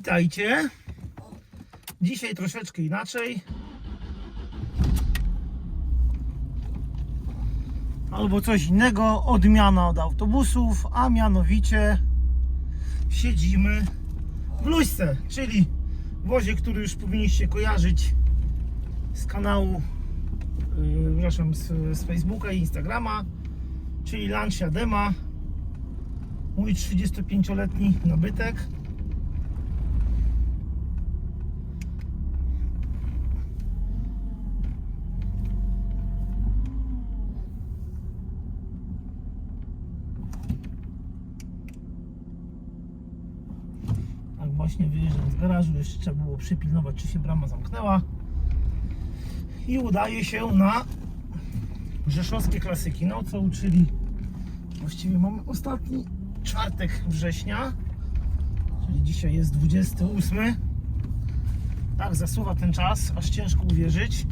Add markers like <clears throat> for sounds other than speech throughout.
Witajcie. Dzisiaj troszeczkę inaczej. Albo coś innego, odmiana od autobusów, a mianowicie siedzimy w Luźce, czyli wozie, który już powinniście kojarzyć z kanału, yy, przepraszam, z, z Facebooka i Instagrama, czyli Lancia Dema, mój 35-letni nabytek. Tak właśnie wyjeżdżam z garażu, jeszcze trzeba było przypilnować, czy się brama zamknęła. I udaje się na rzeszowskie klasyki. No co uczyli? Właściwie mamy ostatni czwartek września, czyli dzisiaj jest 28. Tak, zasuwa ten czas, aż ciężko uwierzyć.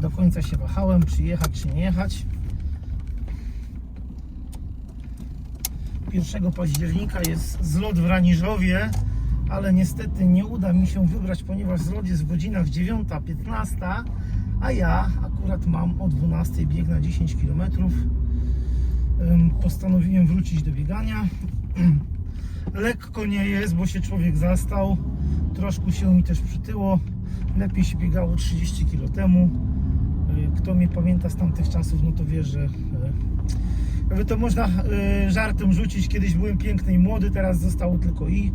Do końca się wahałem, czy jechać, czy nie jechać. 1 października jest zlot w Raniżowie, ale niestety nie uda mi się wybrać, ponieważ zlot jest w godzinach 9.15, a ja akurat mam o 12 bieg na 10 km. Postanowiłem wrócić do biegania. <clears throat> Lekko nie jest, bo się człowiek zastał. Troszkę się mi też przytyło. Lepiej się biegało 30 km temu. Y, Kto mnie pamięta z tamtych czasów, no to wie, że y, jakby to można y, żartem rzucić. Kiedyś byłem piękny i młody, teraz zostało tylko i.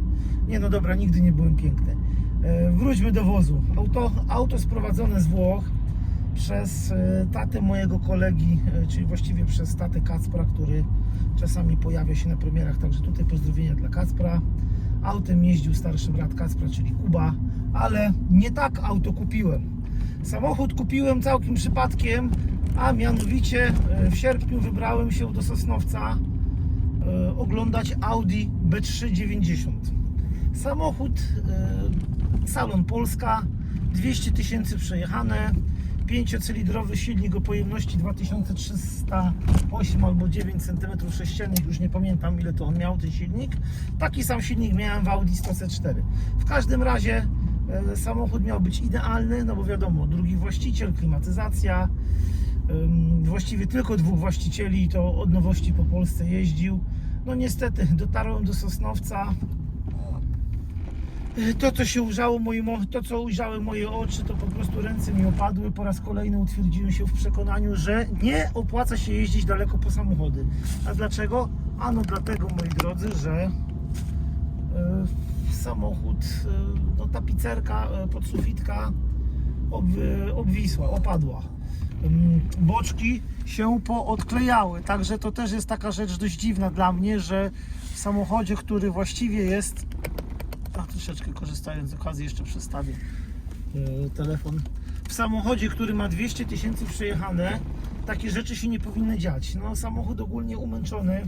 Nie no dobra, nigdy nie byłem piękny. Y, Wróćmy do wozu. Auto, auto sprowadzone z Włoch przez tatę mojego kolegi, czyli właściwie przez tatę Kacpra, który czasami pojawia się na premierach. Także tutaj pozdrowienia dla Kacpra. Autem jeździł starszy brat Kacpra, czyli Kuba, ale nie tak auto kupiłem. Samochód kupiłem całkiem przypadkiem, a mianowicie e, w sierpniu wybrałem się do Sosnowca e, oglądać Audi B390. Samochód, e, salon Polska, 200 tysięcy przejechane, pięciocylindrowy silnik o pojemności 2308 albo 9 cm sześciennych, już nie pamiętam ile to on miał ten silnik. Taki sam silnik miałem w Audi 104. W każdym razie samochód miał być idealny, no bo wiadomo, drugi właściciel, klimatyzacja, właściwie tylko dwóch właścicieli, to od nowości po Polsce jeździł. No niestety, dotarłem do Sosnowca. Y, To, co się ujrzało moim, to, co ujrzały moje oczy, to po prostu ręce mi opadły. Po raz kolejny utwierdziłem się w przekonaniu, że nie opłaca się jeździć daleko po samochody. A dlaczego? Ano dlatego, moi drodzy, że y, samochód, tapicerka, y, podsufitka ob, obwisła, opadła. Ym, Boczki się poodklejały, także to też jest taka rzecz dość dziwna dla mnie, że w samochodzie, który właściwie jest, a troszeczkę korzystając z okazji jeszcze przestawię yy, telefon, w samochodzie, który ma 200 tysięcy przejechane, takie rzeczy się nie powinny dziać. No samochód ogólnie umęczony,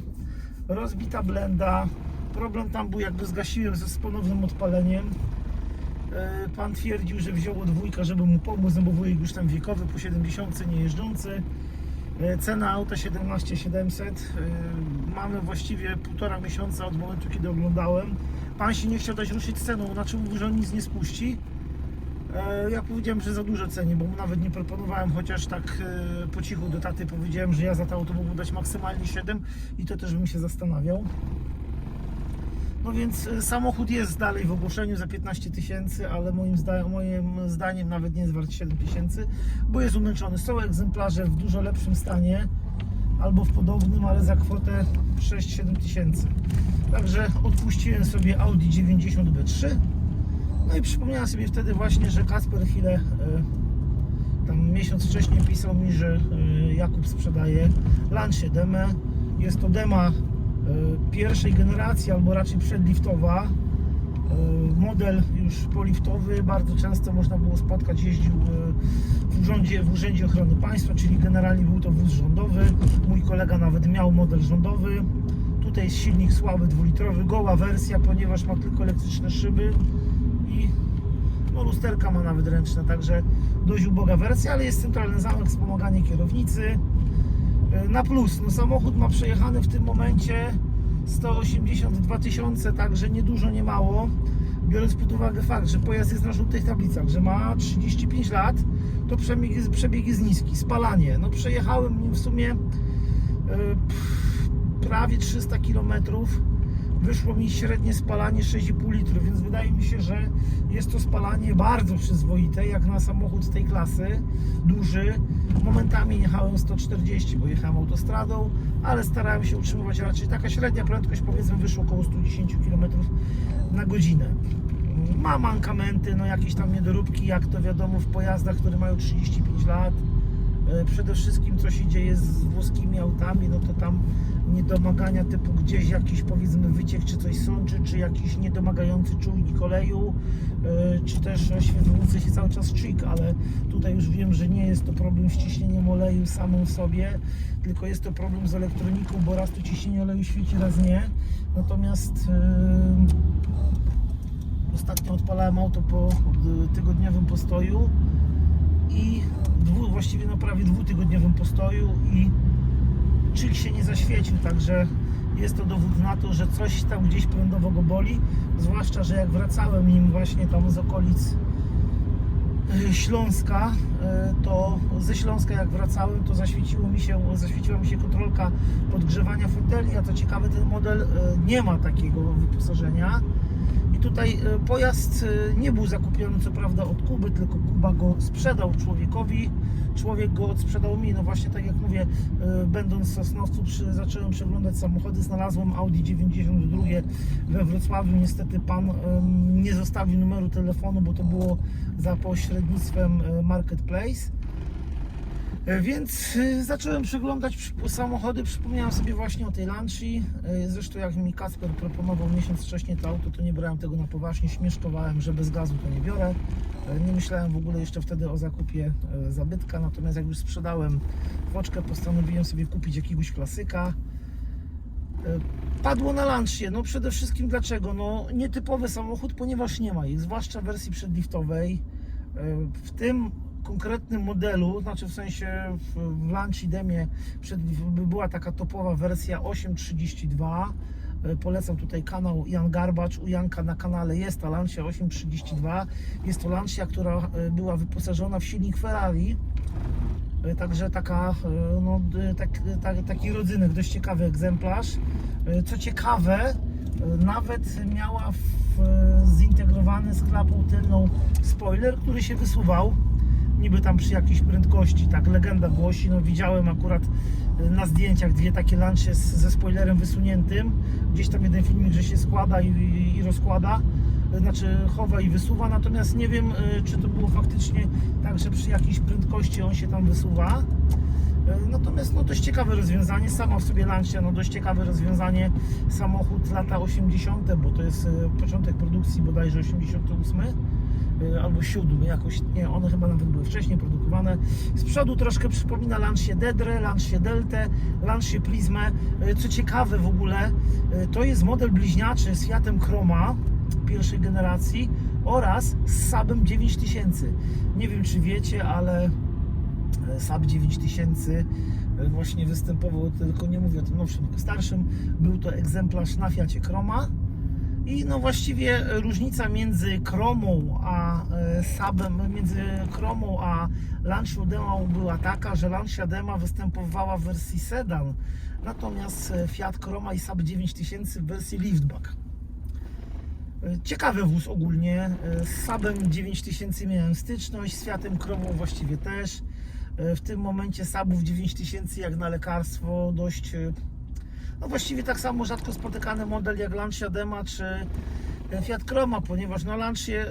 rozbita blenda, problem tam był jakby zgasiłem ze ponownym odpaleniem. E, Pan twierdził, że wziął od żeby mu pomóc, no bo wujek już tam wiekowy, po 70 nie jeżdżący. Cena auta 17 700. E, Mamy właściwie półtora miesiąca od momentu, kiedy oglądałem. Pan się nie chciał dać ruszyć ceną, znaczy mówił, że on nic nie spuści. E, Ja powiedziałem, że za dużo cenię, bo mu nawet nie proponowałem, chociaż tak po cichu do taty powiedziałem, że ja za to auto mógłbym dać maksymalnie 7 i to też bym się zastanawiał. No więc y, samochód jest dalej w ogłoszeniu za 15 tysięcy, ale moim, zda moim zdaniem nawet nie jest wart 7 tysięcy, bo jest umęczony. Są egzemplarze w dużo lepszym stanie. albo w podobnym, ale za kwotę 6-7 tysięcy. Także odpuściłem sobie Audi 90 B3. No i przypomniałem sobie wtedy właśnie, że Kasper chwilę e, tam miesiąc wcześniej pisał mi, że e, Jakub sprzedaje Lancia Demę. Jest to Dema e, pierwszej generacji, albo raczej przedliftowa. E, Model już poliftowy, bardzo często można było spotkać, jeździł e, w urzędzie, w urzędzie Ochrony Państwa, czyli generalnie był to wóz rządowy. Mój kolega nawet miał model rządowy. Tutaj jest silnik słaby, dwulitrowy, goła wersja, ponieważ ma tylko elektryczne szyby i no, lusterka ma nawet ręczne, także dość uboga wersja, ale jest centralny zamek, wspomaganie kierownicy. E, Na plus, no samochód ma przejechany w tym momencie 182 tysiące, także nie dużo, nie mało. Biorąc pod uwagę fakt, że pojazd jest na żółtych tablicach, że ma 35 lat, to przebieg jest, przebieg jest niski. Spalanie, no przejechałem w sumie pff, prawie 300 kilometrów wyszło mi średnie spalanie 6,5 litrów, więc wydaje mi się, że jest to spalanie bardzo przyzwoite, jak na samochód tej klasy, duży. Momentami jechałem 140, bo jechałem autostradą, ale starałem się utrzymywać raczej taka średnia prędkość, powiedzmy, wyszło około 110 km na godzinę. Ma mankamenty, no jakieś tam niedoróbki, jak to wiadomo w pojazdach, które mają 35 lat. E, Przede wszystkim co się dzieje z włoskimi autami, no to tam niedomagania typu gdzieś jakiś powiedzmy wyciek czy coś sączy, czy jakiś niedomagający czujnik oleju, e, czy też oświetlający się cały czas czyk, ale tutaj już wiem, że nie jest to problem z ciśnieniem oleju samym w sobie, tylko jest to problem z elektroniką, bo raz to ciśnienie oleju świeci, raz nie. Natomiast e, ostatnio odpalałem auto po e, tygodniowym postoju i dwu, właściwie no prawie dwutygodniowym postoju i czyk się nie zaświecił, także jest to dowód na to, że coś tam gdzieś prądowo go boli, zwłaszcza, że jak wracałem nim właśnie tam z okolic e, Śląska, e, to ze Śląska jak wracałem, to zaświeciło mi się, zaświeciła mi się kontrolka podgrzewania foteli, a co ciekawe ten model e, nie ma takiego wyposażenia. I tutaj e, pojazd e, nie był zakupiony co prawda od Kuby, tylko Kuba go sprzedał człowiekowi. Człowiek go odsprzedał mi. No właśnie tak jak mówię, e, będąc w Sosnowcu przy, zacząłem przeglądać samochody, znalazłem Audi 92 we Wrocławiu. Niestety pan nie zostawił numeru telefonu, bo to było za pośrednictwem Marketplace. E, Więc e, zacząłem przeglądać samochody, przypomniałem sobie właśnie o tej Lanci. E, Zresztą jak mi Kasper proponował miesiąc wcześniej to auto, to nie brałem tego na poważnie, śmieszkowałem, że bez gazu to nie biorę. Nie myślałem w ogóle jeszcze wtedy o zakupie zabytka, natomiast jak już sprzedałem Foczkę, postanowiłem sobie kupić jakiegoś klasyka. Padło na Lancia, no przede wszystkim dlaczego? No nietypowy samochód, ponieważ nie ma ich, zwłaszcza w wersji przedliftowej. W tym konkretnym modelu, znaczy w sensie w, w Lanci Demie przed, była taka topowa wersja 832. E, Polecam tutaj kanał Jan Garbacz. U Janka na kanale jest ta Lancia 832. Jest to Lancia, która e, była wyposażona w silnik Ferrari. E, Także taka, no, tak, tak, taki rodzynek, dość ciekawy egzemplarz. Co ciekawe, nawet miała w, zintegrowany z klapą tylną spoiler, który się wysuwał. Niby tam przy jakiejś prędkości, tak legenda głosi. No widziałem akurat e, na zdjęciach dwie takie lancie ze spoilerem wysuniętym. Gdzieś tam jeden filmik, że się składa i, i, rozkłada znaczy chowa i wysuwa, natomiast nie wiem, y, czy to było faktycznie tak, że przy jakiejś prędkości on się tam wysuwa. Y, Natomiast no dość ciekawe rozwiązanie, sama w sobie Lancia, no dość ciekawe rozwiązanie, samochód lata 80., bo to jest y, początek produkcji bodajże 88 y, albo 7, jakoś, nie, one chyba nawet były wcześniej produkowane. Z przodu troszkę przypomina Lancia Dedre, Lancia Delta, Lancia Prismę. Y, Co ciekawe w ogóle, y, to jest model bliźniaczy z Fiatem Chroma pierwszej generacji oraz z Saabem 9000. Nie wiem czy wiecie, ale e, Saab 9000 e, właśnie występował, tylko nie mówię o tym nowszym, tylko starszym. Był to egzemplarz na Fiacie Chroma. I no właściwie różnica między Chromą a e, Saabem, między Chromą a Lancia była taka, że Lancia Dema występowała w wersji sedan, natomiast e, Fiat Chroma i Saab 9000 w wersji liftback. E, Ciekawy wóz ogólnie. Z Sabem 9000 miałem styczność, z Fiatem Chromą właściwie też. W tym momencie Sabów 9000 jak na lekarstwo dość, no właściwie tak samo rzadko spotykany model jak Lancia Dema czy e, Fiat Croma, ponieważ no Lancia, e,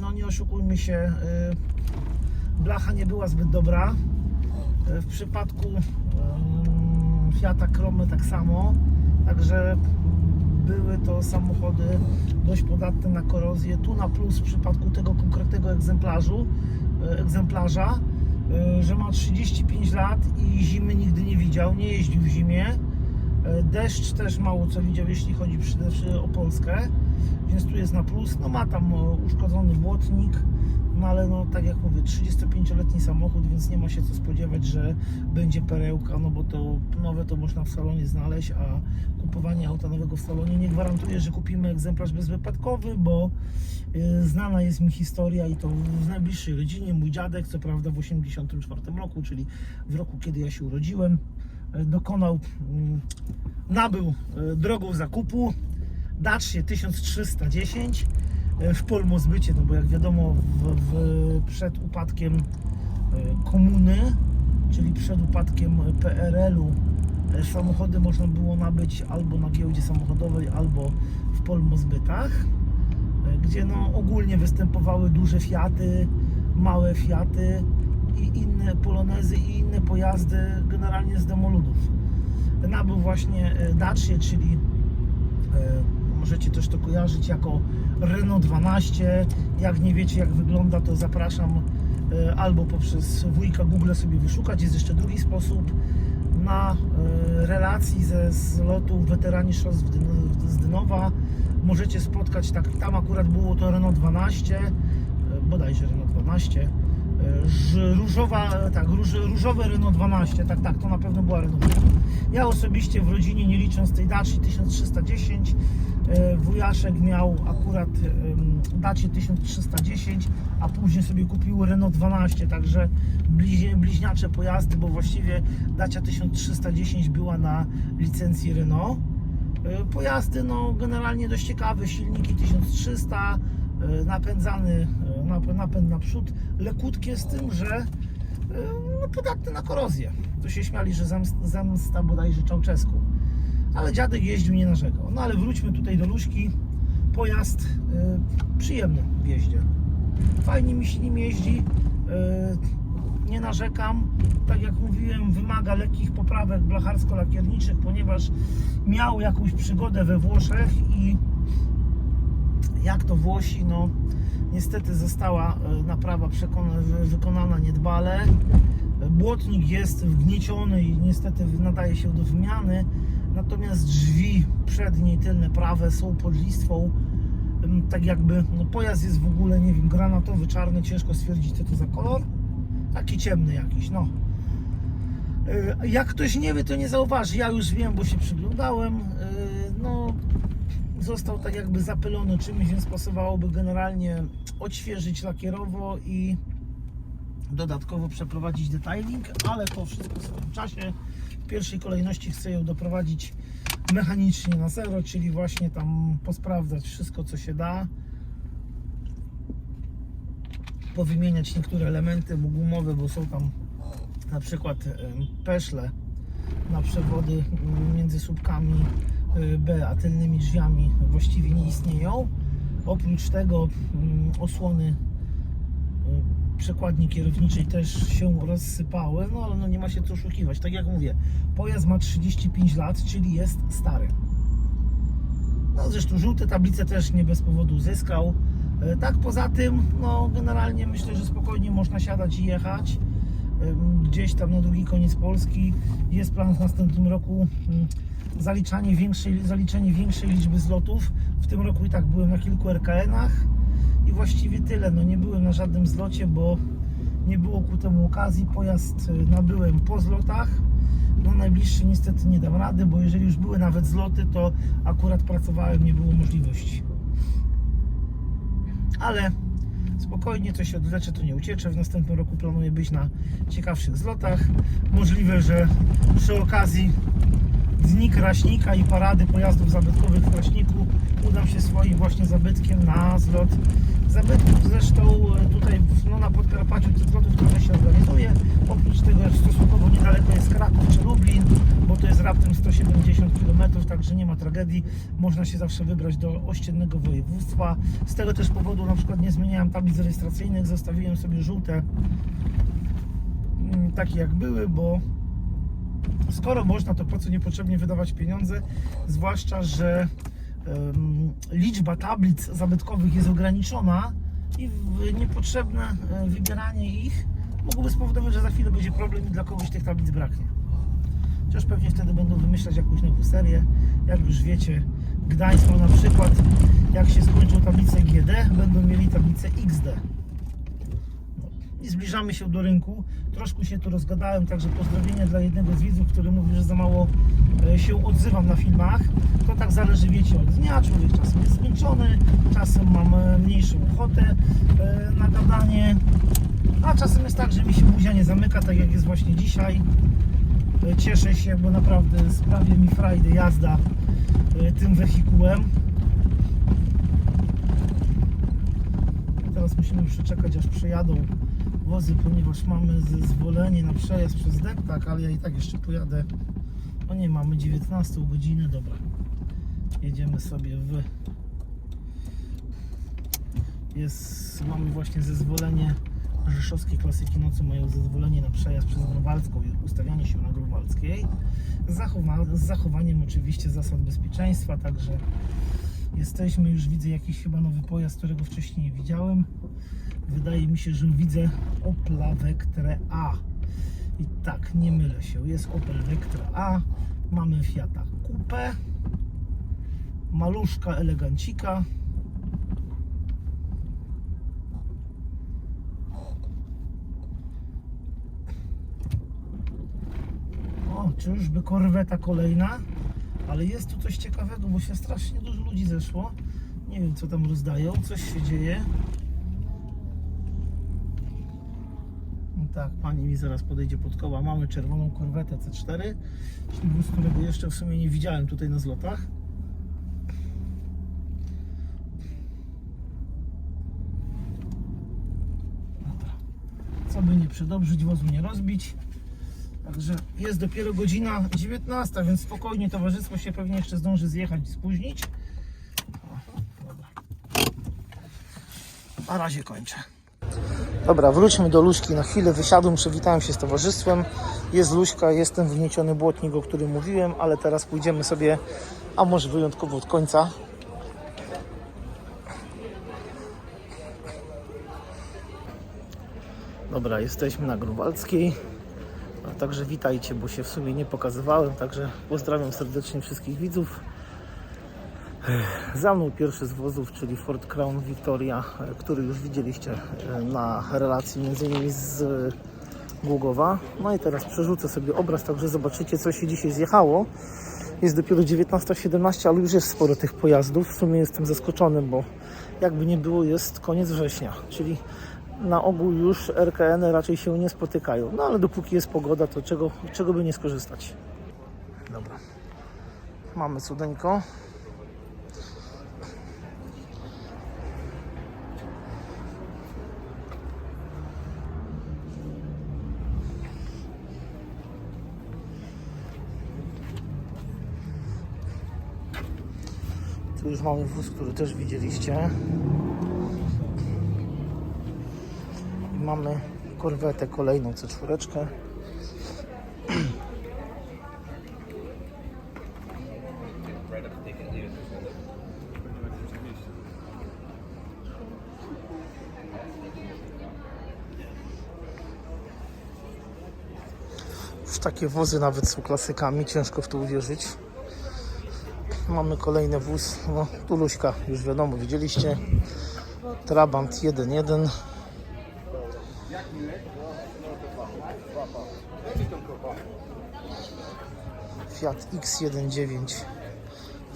no nie oszukujmy się, e, blacha nie była zbyt dobra. E, W przypadku Fiata Cromy tak samo, także były to samochody dość podatne na korozję. Tu na plus w przypadku tego konkretnego egzemplarzu, egzemplarza, że ma 35 lat i zimy nigdy nie widział, nie jeździł w zimie. E, Deszcz też mało co widział, jeśli chodzi przede wszystkim o Polskę, więc tu jest na plus. No ma tam e, uszkodzony błotnik, no ale no tak jak mówię, 35-letni samochód, więc nie ma się co spodziewać, że będzie perełka, no bo to nowe to można w salonie znaleźć, a kupowanie auta nowego w salonie nie gwarantuje, że kupimy egzemplarz bezwypadkowy, bo y, znana jest mi historia i to w najbliższej rodzinie. Mój dziadek, co prawda w 84 roku, czyli w roku, kiedy ja się urodziłem, dokonał, mm, nabył y, drogą zakupu. Dacia 1310 e, w polmozbycie, no bo jak wiadomo w, w, przed upadkiem e, komuny, czyli przed upadkiem PRL-u e, samochody można było nabyć albo na giełdzie samochodowej, albo w polmozbytach, e, gdzie no ogólnie występowały duże Fiaty, małe Fiaty i inne Polonezy i inne pojazdy generalnie z demoludów. Nabył właśnie e, Dacia, czyli E, Możecie też to kojarzyć jako Renault 12. Jak nie wiecie jak wygląda, to zapraszam e, albo poprzez wujka Google sobie wyszukać. Jest jeszcze drugi sposób na relacji ze zlotu weterani szos z Dynowa. Możecie spotkać, tak, tam akurat było to Renault 12, e, bodajże Renault 12. Różowa, tak, róż, różowe Renault 12, tak, tak, to na pewno była Renault 12. Ja osobiście w rodzinie, nie licząc tej Daci 1310, e, wujaszek miał akurat Dacie 1310, a później sobie kupił Renault 12, także bliźnie, bliźniacze pojazdy, bo właściwie Dacia 1310 była na licencji Renault. E, Pojazdy no generalnie dość ciekawe, silniki 1300, e, napędzany nap- napęd naprzód, lekutkie z tym, że e, no, podatny na korozję. To się śmiali, że zemsta, zemsta bodajże Czałczesku. Ale dziadek jeździł, nie narzekał. No ale wróćmy tutaj do Luśki. Pojazd y, przyjemny w jeździe. Fajnie mi się nim jeździ. y, nie narzekam. Tak jak mówiłem, wymaga lekkich poprawek blacharsko-lakierniczych, ponieważ miał jakąś przygodę we Włoszech i jak to Włosi, no niestety została e, naprawa wykonana niedbale. Błotnik jest wgnieciony i niestety nadaje się do wymiany. Natomiast drzwi przednie i tylne prawe są pod listwą. Tak jakby no pojazd jest w ogóle, nie wiem, granatowy, czarny, ciężko stwierdzić co to za kolor. Taki ciemny jakiś, no. Yy, Jak ktoś nie wie, to nie zauważy. Ja już wiem, bo się przyglądałem. Został tak jakby zapylony czymś, więc pasowałoby generalnie odświeżyć lakierowo i dodatkowo przeprowadzić detailing, ale to wszystko w swoim czasie. W pierwszej kolejności chcę ją doprowadzić mechanicznie na zero, czyli właśnie tam posprawdzać wszystko co się da. Powymieniać niektóre elementy gumowe, bo są tam na przykład peszle na przewody mm, między słupkami B a tylnymi drzwiami właściwie nie istnieją. Oprócz tego mm, osłony y, przekładni kierowniczej też się rozsypały, no ale no nie ma się co oszukiwać. Tak jak mówię, pojazd ma 35 lat, czyli jest stary. No zresztą żółte tablice też nie bez powodu zyskał. E, Tak poza tym, no generalnie myślę, że spokojnie można siadać i jechać. Gdzieś tam na drugi koniec Polski jest plan w następnym roku ym, zaliczanie większej, zaliczenie większej liczby zlotów. W tym roku i tak byłem na kilku RKN-ach i właściwie tyle. No nie byłem na żadnym zlocie, bo nie było ku temu okazji. Pojazd y, nabyłem po zlotach. No najbliższy niestety nie dam rady, bo jeżeli już były nawet zloty, to akurat pracowałem, nie było możliwości. Ale spokojnie, to się odwlecze, to nie ucieczę. W następnym roku planuję być na ciekawszych zlotach. Możliwe, że przy okazji Dni Kraśnika i parady pojazdów zabytkowych w Kraśniku udam się swoim właśnie zabytkiem na zlot Zabytków zresztą e, tutaj no, na Podkarpaciu tych zlotów trochę się organizuje. Oprócz tego stosunkowo niedaleko jest Kraków czy Lublin, bo to jest raptem 170 km, także nie ma tragedii. Można się zawsze wybrać do ościennego województwa. Z tego też powodu na przykład nie zmieniałem tablic rejestracyjnych, zostawiłem sobie żółte mm, takie jak były, bo skoro można, to po co niepotrzebnie wydawać pieniądze, zwłaszcza, że liczba tablic zabytkowych jest ograniczona i niepotrzebne e, wybieranie ich mogłoby spowodować, że za chwilę będzie problem i dla kogoś tych tablic braknie. Chociaż pewnie wtedy będą wymyślać jakąś nową serię. Jak już wiecie, Gdańsk na przykład, jak się skończą tablice GD, będą mieli tablicę XD i zbliżamy się do rynku. Troszkę się tu rozgadałem, także pozdrowienia dla jednego z widzów, który mówi, że za mało e, się odzywam na filmach. To tak zależy, wiecie, od dnia. Człowiek czasem jest zmęczony, czasem mam e, mniejszą ochotę e, na gadanie, a czasem jest tak, że mi się buzia nie zamyka, tak jak jest właśnie dzisiaj. Cieszę się, bo naprawdę sprawia mi frajdę jazda tym wehikułem. Teraz musimy przeczekać aż przyjadą wozy, ponieważ mamy zezwolenie na przejazd przez deptak, ale ja i tak jeszcze pojadę. No nie, mamy 19 godzinę, dobra. Jedziemy sobie w... Jest, mamy właśnie zezwolenie Rzeszowskie Klasyki Nocy mają zezwolenie na przejazd przez Grunwaldzką i ustawianie się na zachowa- z zachowaniem oczywiście zasad bezpieczeństwa, także jesteśmy, już widzę jakiś chyba nowy pojazd, którego wcześniej nie widziałem. Wydaje mi się, że widzę Opla Vectre A. I tak, nie mylę się. Jest Opel Vectra A. Mamy Fiata Coupe. Maluszka elegancika. O, czyżby korweta kolejna? Ale jest tu coś ciekawego, bo się strasznie dużo ludzi zeszło. Nie wiem, co tam rozdają, coś się dzieje. Tak, pani mi zaraz podejdzie pod koła. Mamy czerwoną korwetę C4, śmigłowóz, którego jeszcze w sumie nie widziałem tutaj na zlotach. Co by nie przedobrzyć, wozu nie rozbić. Także jest dopiero godzina 19, więc spokojnie towarzystwo się pewnie jeszcze zdąży zjechać i spóźnić. O, dobra. Na razie kończę. Dobra, wróćmy do Luśki na chwilę. Wysiadłem, przywitałem się z towarzystwem. Jest Luśka, jestem wgnieciony błotnik, o którym mówiłem, ale teraz pójdziemy sobie, a może wyjątkowo od końca. Dobra, jesteśmy na Grunwaldzkiej. A Także witajcie, bo się w sumie nie pokazywałem. Także pozdrawiam serdecznie wszystkich widzów. Za mną pierwszy z wozów, czyli Ford Crown Victoria, e, który już widzieliście e, na relacji innymi z Głogowa. No i teraz przerzucę sobie obraz, także zobaczycie co się dzisiaj zjechało. Jest dopiero 19.17, ale już jest sporo tych pojazdów. W sumie jestem zaskoczony, bo jakby nie było jest koniec września, czyli na ogół już RKN raczej się nie spotykają. No ale dopóki jest pogoda, to czego, czego by nie skorzystać. Dobra. Mamy cudeńko. Już mamy wóz, który też widzieliście. I mamy korwetę kolejną C4. Już takie wozy nawet są klasykami, ciężko w to uwierzyć. Mamy kolejny wóz, no tu Luśka, już wiadomo, widzieliście. Trabant 1.1. Fiat X19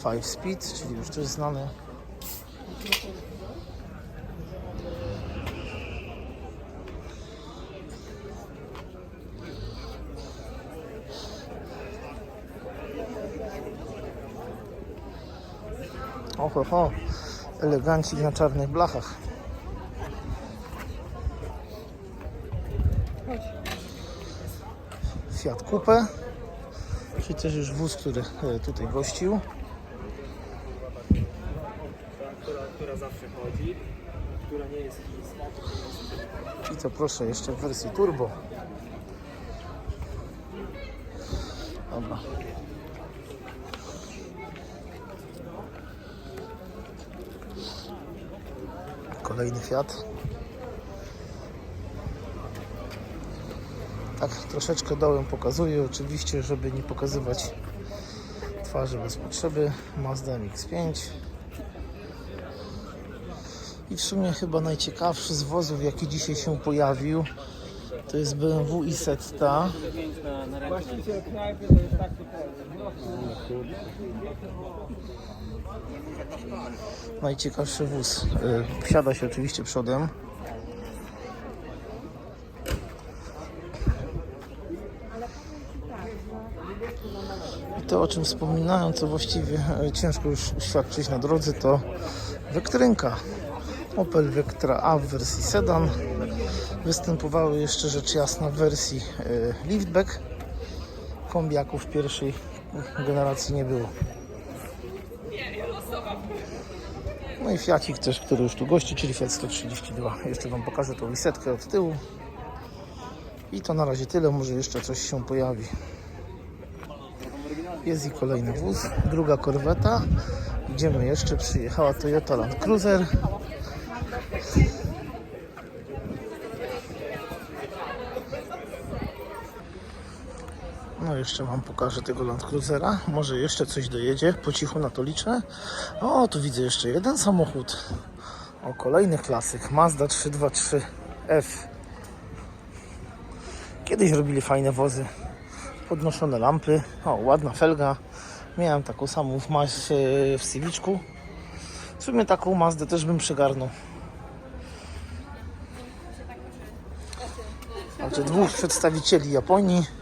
5 Speed, czyli już to jest znane. ho, ho. Na czarnych blachach. Fiat Coupe, czy też już wóz, który e, tutaj gościł. Która zawsze chodzi, która nie jest chińska. I to proszę jeszcze w wersji turbo. Kolejny Fiat. Tak troszeczkę dołem pokazuję, oczywiście, żeby nie pokazywać twarzy bez potrzeby. Mazda MX-5. I w sumie chyba najciekawszy z wozów, jaki dzisiaj się pojawił, to jest BMW i-Setta. na, Najciekawszy wóz. Y, Wsiada się oczywiście przodem. I to o czym wspominałem, co właściwie e, ciężko już uświadczyć na drodze, to Wektrynka. Opel Vectra A w wersji sedan. Występowały jeszcze rzecz jasna w wersji e, liftback. Kombiaków pierwszej generacji nie było. No i Fiacik też, który już tu gości, czyli Fiat 132. Jeszcze Wam pokażę tą lisetkę od tyłu. I to na razie tyle, może jeszcze coś się pojawi. Jest i kolejny wóz, druga korweta. Idziemy jeszcze, przyjechała Toyota Land Cruiser. Jeszcze Wam pokażę tego Land Cruisera. Może jeszcze coś dojedzie. Po cichu na to liczę. O, tu widzę jeszcze jeden samochód. O, kolejny klasyk. Mazda 323F. Kiedyś robili fajne wozy. Podnoszone lampy. O, ładna felga. Miałem taką samą w, mas- w Civiczku. W sumie taką Mazdę też bym przygarnął. Znaczy dwóch przedstawicieli Japonii.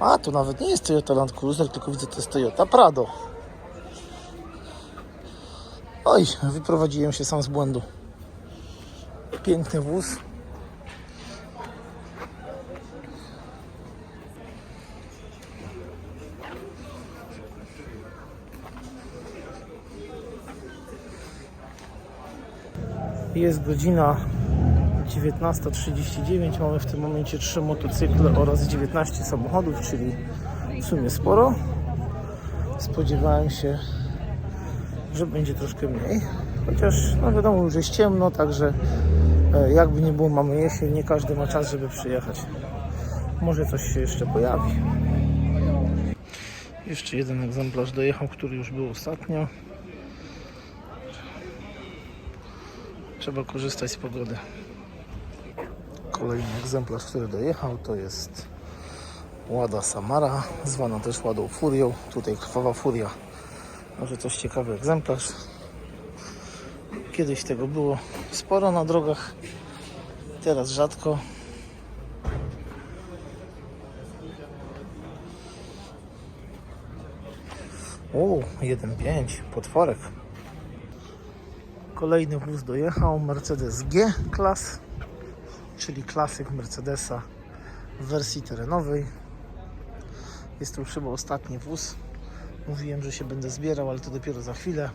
A, to nawet nie jest Toyota Land Cruiser, tylko widzę, to jest Toyota Prado. Oj, wyprowadziłem się sam z błędu. Piękny wóz. Jest godzina 19.39. Mamy w tym momencie 3 motocykle oraz 19 samochodów, czyli w sumie sporo. Spodziewałem się, że będzie troszkę mniej. Chociaż no wiadomo, już jest ciemno, także e, jakby nie było, mamy jesień, nie każdy ma czas, żeby przyjechać. Może coś się jeszcze pojawi. Jeszcze jeden egzemplarz dojechał, który już był ostatnio. Trzeba korzystać z pogody. Kolejny egzemplarz, który dojechał, to jest Łada Samara, zwana też Ładą Furią. Tutaj krwawa furia. Może coś ciekawy egzemplarz. Kiedyś tego było sporo na drogach, teraz rzadko. O, 1.5, potworek. Kolejny wóz dojechał, Mercedes G klas, czyli klasyk Mercedesa w wersji terenowej. Jest to już chyba ostatni wóz. Mówiłem, że się będę zbierał, ale to dopiero za chwilę.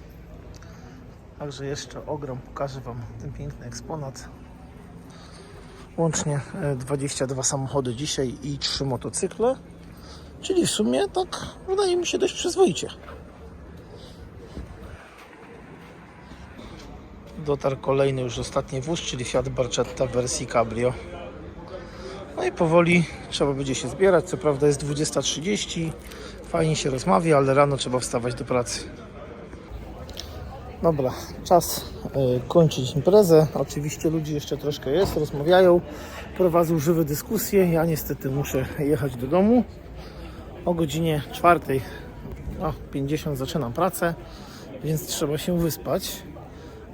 Także jeszcze ogrom pokażę Wam ten piękny eksponat. Łącznie e, 22 samochody dzisiaj i 3 motocykle. Czyli w sumie tak wydaje mi się dość przyzwoicie. Dotarł kolejny już ostatni wóz, czyli Fiat Barchetta w wersji Cabrio. No i powoli trzeba będzie się zbierać. Co prawda jest 20.30. Fajnie się rozmawia, ale rano trzeba wstawać do pracy. Dobra, czas e, kończyć imprezę. Oczywiście ludzi jeszcze troszkę jest, rozmawiają, prowadzą żywe dyskusje. Ja niestety muszę jechać do domu. O godzinie 4.50 zaczynam pracę, więc trzeba się wyspać.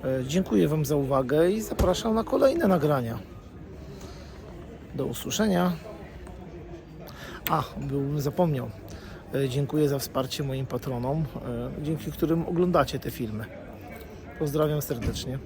E, Dziękuję Wam za uwagę i zapraszam na kolejne nagrania. Do usłyszenia. A, bym zapomniał. E, Dziękuję za wsparcie moim patronom, e, dzięki którym oglądacie te filmy. Pozdrawiam serdecznie.